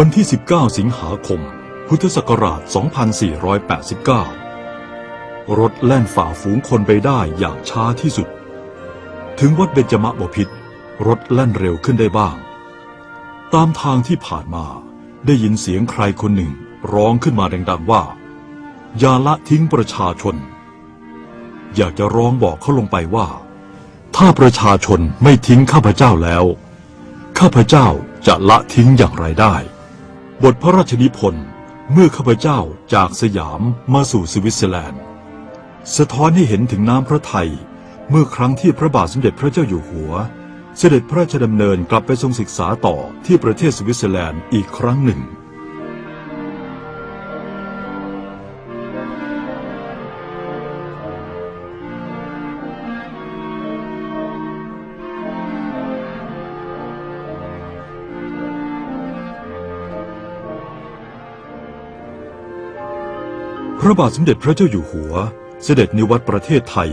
วันที่ 19 สิงหาคม พุทธศักราช 2489 รถแล่นฝ่าฝูงคนไปได้อย่างช้าที่สุด ถึงวัดเบญจมบพิตร รถแล่นเร็วขึ้นได้บ้าง ตามทางที่ผ่านมาได้ยินเสียงใครคนหนึ่งร้องขึ้นมาดังๆว่า อย่าละทิ้งประชาชน อยากจะร้องบอกเขาลงไปว่า ถ้าประชาชนไม่ทิ้งข้าพเจ้าแล้ว ข้าพเจ้าจะละทิ้งอย่างไรได้ บทพระราชนิพนธ์เมื่อข้าพเจ้าจากสยามมาสู่สวิตเซอร์แลนด์ สะท้อนให้เห็นถึงน้ำพระทัยเมื่อครั้งที่พระบาทสมเด็จพระเจ้าอยู่หัว เสด็จพระราชดำเนินกลับไปทรงศึกษาต่อที่ประเทศสวิตเซอร์แลนด์อีกครั้งหนึ่ง พระบาทสมเด็จพระเจ้าอยู่หัว เสด็จนิวัตประเทศไทย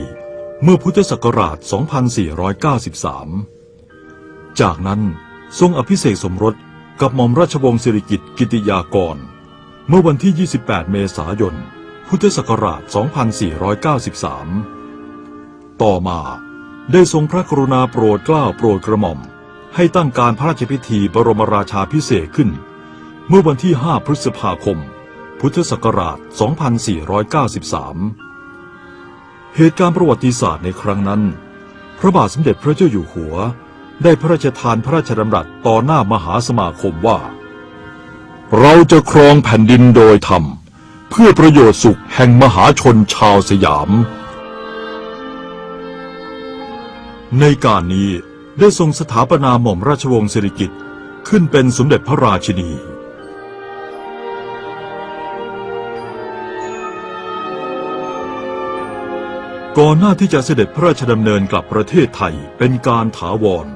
เมื่อพุทธศักราช 2493 จากนั้นทรงอภิเษกสมรสกับหม่อมราชวงศ์สิริกิติ์กิติยากร เมื่อวันที่ 28 เมษายน พุทธศักราช 2493 ต่อมาได้ทรงพระกรุณาโปรดเกล้าโปรดกระหม่อม ให้ตั้งการพระราชพิธีบรมราชาพิเศษขึ้น เมื่อวันที่ 5 พฤษภาคม พุทธศักราช 2493 เหตุการณ์ประวัติศาสตร์ในครั้งนั้น พระบาทสมเด็จพระเจ้าอยู่หัว ได้พระราชทานพระราชดำรัสต่อหน้ามหาสมาคมว่า เราจะครองแผ่นดินโดยธรรม เพื่อประโยชน์สุขแห่งมหาชนชาวสยาม ในการนี้ได้ทรงสถาปนาหม่อมราชวงศ์สิริกิติ์ขึ้นเป็นสมเด็จพระราชินีก่อนหน้าที่จะเสด็จพระราชดำเนินกลับประเทศไทยเป็นการถาวร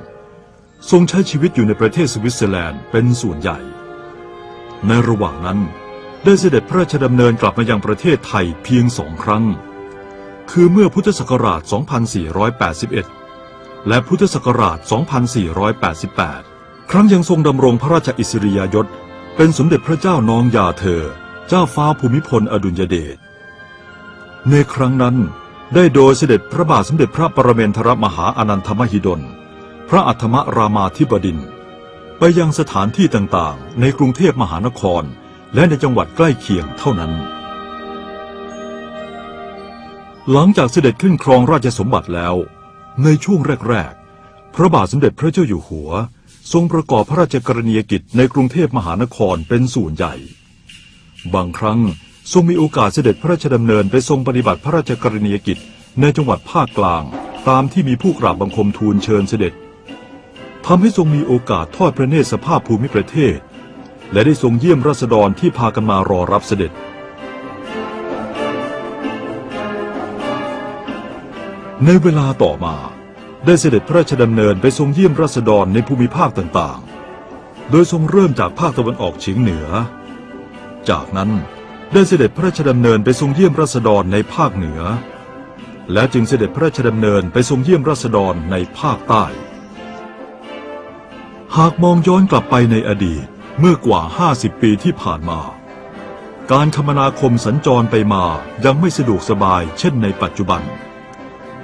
ทรงใช้ชีวิตอยู่ในประเทศสวิตเซอร์แลนด์เป็นส่วนใหญ่ ในระหว่างนั้นได้เสด็จพระราชดำเนินกลับมายังประเทศไทยเพียงสองครั้ง คือเมื่อพุทธศักราช 2481 และพุทธศักราช 2488 ครั้งยังทรงดำรงพระราชอิสริยยศ เป็นสมเด็จพระเจ้าน้องยาเธอ เจ้าฟ้าภูมิพลอดุลยเดช ในครั้งนั้นได้โดยเสด็จพระบาทสมเด็จพระปรเมนทรมหาอนันทมหิดล พระอัฏฐมรามาธิบดิน ไปยังสถานที่ต่างๆ ในกรุงเทพมหานคร และในจังหวัดใกล้เคียงเท่านั้น หลังจากเสด็จขึ้นครองราชสมบัติแล้ว ในช่วงแรก ๆ พระบาทสมเด็จพระเจ้าอยู่หัว ทรงประกอบพระราชกรณียกิจในกรุงเทพมหานครเป็นส่วนใหญ่ บางครั้งทรงมีโอกาสเสด็จพระราชดำเนินไปทรงปฏิบัติพระราชกรณียกิจในจังหวัดภาคกลาง ตามที่มีผู้กราบบังคมทูลเชิญเสด็จ ทำให้ทรงมีโอกาสทอดพระเนตรสภาพภูมิประเทศ และได้ทรงเยี่ยมราษฎรที่พากันมารอรับเสด็จ ในเวลาต่อมา ได้เสด็จพระราชดำเนินไปทรงเยี่ยมราษฎรในภูมิภาคต่างๆ โดยทรงเริ่มจากภาคตะวันออกเฉียงเหนือ จากนั้นได้เสด็จพระราชดำเนินไปทรงเยี่ยมราษฎรในภาคเหนือ และจึงเสด็จพระราชดำเนินไปทรงเยี่ยมราษฎรในภาคใต้ หากมองย้อนกลับไปในอดีตเมื่อกว่า 50 ปีที่ผ่านมา การคมนาคมสัญจรไปมายังไม่สะดวกสบายเช่นในปัจจุบัน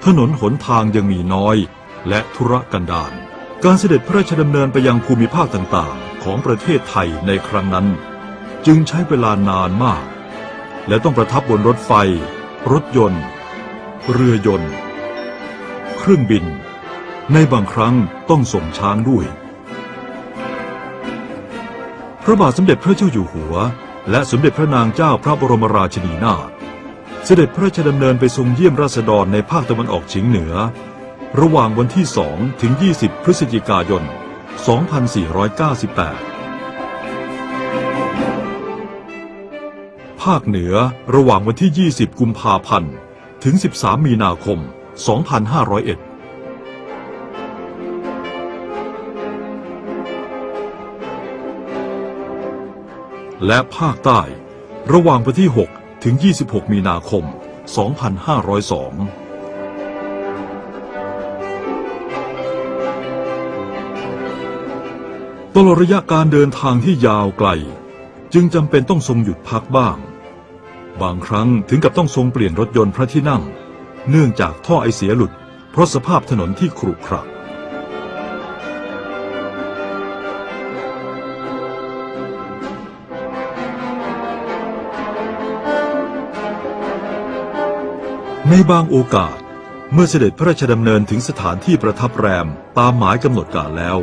ถนนหนทางยังมีน้อยและธุรกันดารการเสด็จพระราชดำเนินไปยังภูมิภาคต่างๆ ของประเทศไทยในครั้งนั้น จึงใช้เวลานานมาก และต้องประทับบนรถไฟ รถยนต์ เรือยนต์ เครื่องบิน ในบางครั้งต้องส่งช้างด้วย พระบาทสมเด็จพระเจ้าอยู่หัว และสมเด็จพระนางเจ้าพระบรมราชินีนาถเสด็จพระราชดำเนินไปทรงเยี่ยมราษฎรในภาคตะวันออกเฉียงเหนือ ระหว่างวันที่ 2 ถึง 20 พฤศจิกายน 2498 ภาคเหนือระหว่างวันที่ 20 กุมภาพันธ์ ถึง 13 มีนาคม 2501 และภาคใต้ ระหว่างวันที่ 6 ถึง 26 มีนาคม 2502ตลอดระยะการเดินทางที่ยาวไกล จึงจำเป็นต้องทรงหยุดพักบ้าง บางครั้งถึงกับต้องทรงเปลี่ยนรถยนต์พระที่นั่ง เนื่องจากท่อไอเสียหลุด เพราะสภาพถนนที่ขรุขระ ในบางโอกาส เมื่อเสด็จพระราชดำเนินถึงสถานที่ประทับแรมตามหมายกำหนดการแล้ว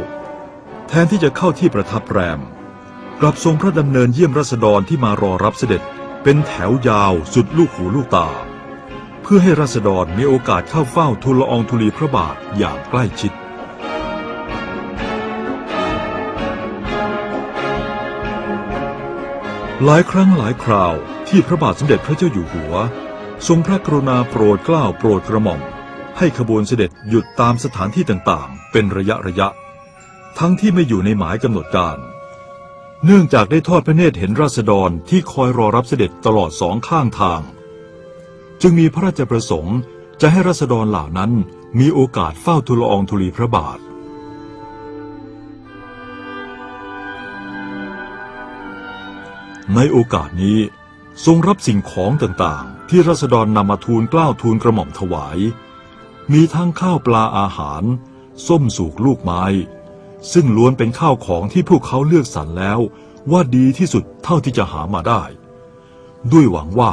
แทนที่จะเข้าที่ประทับแรม กลับทรงพระดำเนินเยี่ยมรัษฎรที่มารอรับเสด็จเป็นแถวยาวสุดลูกหูลูกตา เพื่อให้รัษฎรมีโอกาสเข้าเฝ้าทูลละอองธุลีพระบาทอย่างใกล้ชิดหลายครั้งหลายคราวที่พระบาทสมเด็จพระเจ้าอยู่หัว ทรงพระกรุณาโปรดเกล้าโปรดกระหม่อม ให้ขบวนเสด็จหยุดตามสถานที่ต่างๆ เป็นระยะระยะ ทั้งที่ไม่อยู่ในหมายกำหนดการ เนื่องจากได้ทอดพระเนตรเห็นราษฎรที่คอยรอรับเสด็จตลอดสองข้างทาง จึงมีพระราชประสงค์จะให้ราษฎรเหล่านั้นมีโอกาสเฝ้าทูลอองธุลีพระบาทในโอกาสนี้ ทรงรับสิ่งของต่างๆ ที่ราษฎรนำมาทูลกล้าวทูลกระหม่อมถวาย มีทั้งข้าวปลาอาหาร ส้มสูกลูกไม้ ซึ่งล้วนเป็นข้าวของที่พวกเขาเลือกสรรแล้วว่าดีที่สุดเท่าที่จะหามาได้ ด้วยหวังว่า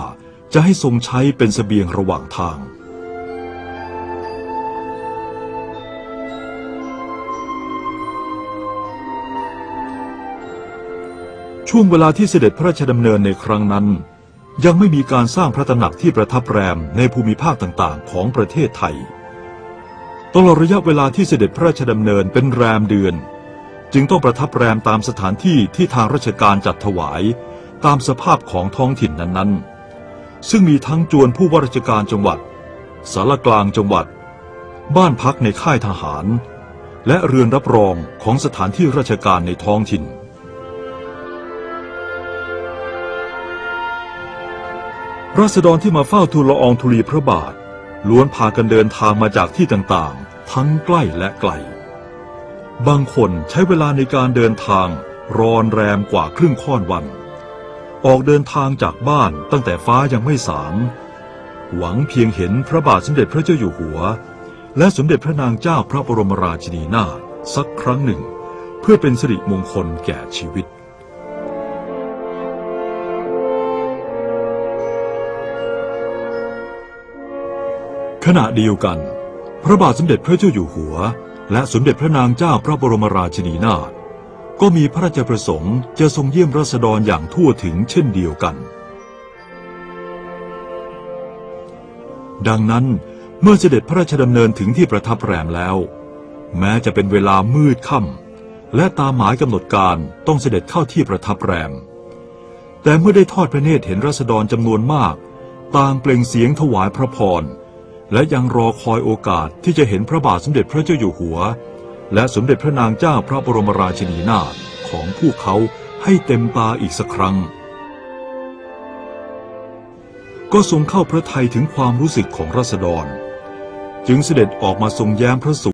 จะให้ทรงใช้เป็นเสบียงระหว่างทาง ช่วงเวลาที่เสด็จพระราชดำเนินในครั้งนั้น ยังไม่มีการสร้างพระตำหนักที่ประทับแรมในภูมิภาคต่างๆ ของประเทศไทย ตลอดระยะเวลาที่เสด็จพระราชดำเนินเป็นแรมเดือน จึงต้องประทับแรมตามสถานที่ที่ทางราชการจัดถวายตามสภาพของท้องถิ่นนั้นๆ ซึ่งมีทั้งจวนผู้ว่าราชการจังหวัด สารกลางจังหวัด บ้านพักในค่ายทหาร และเรือนรับรองของสถานที่ราชการในท้องถิ่น ราษฎรที่มาเฝ้าทูลละอองธุลีพระบาท ล้วนพากันเดินทางมาจากที่ต่างๆ ทั้งใกล้และไกล บางคนใช้เวลาในการเดินทางรอนแรมกว่าครึ่งค่อนวัน ออกเดินทางจากบ้านตั้งแต่ฟ้ายังไม่สาง หวังเพียงเห็นพระบาทสมเด็จพระเจ้าอยู่หัว และสมเด็จพระนางเจ้าพระบรมราชินีนาถสักครั้งหนึ่ง เพื่อเป็นสิริมงคลแก่ชีวิต ขณะเดียวกัน พระบาทสมเด็จพระเจ้าอยู่หัว และสมเด็จพระนางเจ้าพระบรมราชินีนาถก็มีพระราชประสงค์จะทรงเยี่ยมราษฎรอย่างทั่วถึงเช่นเดียวกัน ดังนั้นเมื่อเสด็จพระราชดำเนินถึงที่ประทับแรมแล้ว แม้จะเป็นเวลามืดค่ำและตามหมายกำหนดการต้องเสด็จเข้าที่ประทับแรม แต่เมื่อได้ทอดพระเนตรเห็นราษฎรจำนวนมาก ต่างเปล่งเสียงถวายพระพร และยังรอคอยโอกาสที่จะเห็นพระบาทสมเด็จพระเจ้าอยู่หัว และสมเด็จพระนางเจ้าพระบรมราชินีนาถของพวกเขาให้เต็มตาอีกสักครั้ง ก็ทรงเข้าพระทัยถึงความรู้สึกของราษฎร จึงเสด็จออกมาทรงแย้มพระสุ